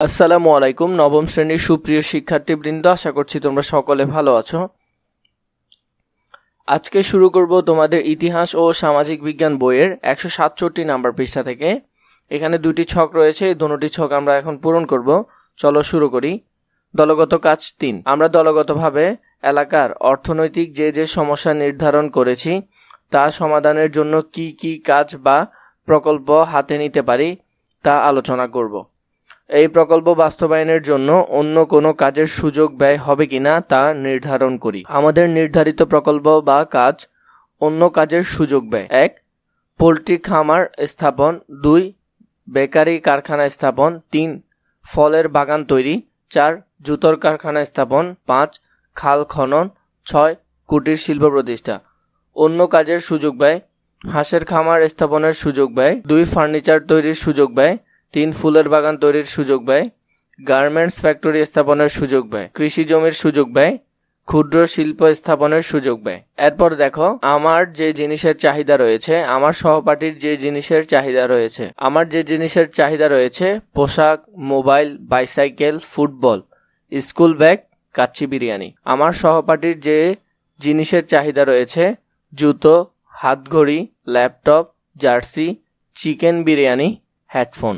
আসসালামু আলাইকুম, নবম শ্রেণির সুপ্রিয় শিক্ষার্থীবৃন্দ, আশা করছি তোমরা সকলে ভালো আছো। আজকে শুরু করব তোমাদের ইতিহাস ও সামাজিক বিজ্ঞান বইয়ের একশো সাতষট্টি নাম্বার পৃষ্ঠা থেকে। এখানে দুটি ছক রয়েছে, দুটি ছক আমরা এখন পূরণ করব। চলো শুরু করি। দলগত কাজ তিন। আমরা দলগতভাবে এলাকার অর্থনৈতিক যে যে সমস্যা নির্ধারণ করেছি, তা সমাধানের জন্য কি কি কাজ বা প্রকল্প হাতে নিতে পারি, তা আলোচনা করব। এই প্রকল্প বাস্তবায়নের জন্য অন্য কোনো কাজের সুযোগ ব্যয় হবে কিনা তা নির্ধারণ করি। আমাদের নির্ধারিত প্রকল্প বা কাজ অন্য কাজের সুযোগ ব্যয়। এক, পোলট্রি খামার স্থাপন। দুই, বেকারি কারখানা স্থাপন। তিন, ফলের বাগান তৈরি। চার, জুতোর কারখানা স্থাপন। পাঁচ, খাল খনন। ছয়, কুটির শিল্প প্রতিষ্ঠা। অন্য কাজের সুযোগ ব্যয়। হাঁসের খামার স্থাপনের সুযোগ ব্যয়। দুই, ফার্নিচার তৈরির সুযোগ ব্যয়। তিন ফুলের বাগান তৈরির সুযোগ ব্যয় গার্মেন্টস ফ্যাক্টরি স্থাপনের সুযোগ ব্যয় কৃষি জমির সুযোগ ব্যয় ক্ষুদ্র শিল্প স্থাপনের সুযোগ ব্যয় এরপর দেখো, আমার যে জিনিসের চাহিদা রয়েছে, আমার সহপাঠীর যে জিনিসের চাহিদা রয়েছে, আমার যে জিনিসের চাহিদা রয়েছে, পোশাক, mobile, bicycle, football, school bag, kacchi biryani. আমার সহপাঠীর যে জিনিসের চাহিদা রয়েছে, জুতো, হাতঘড়ি, laptop, jersey, chicken biryani, headphone.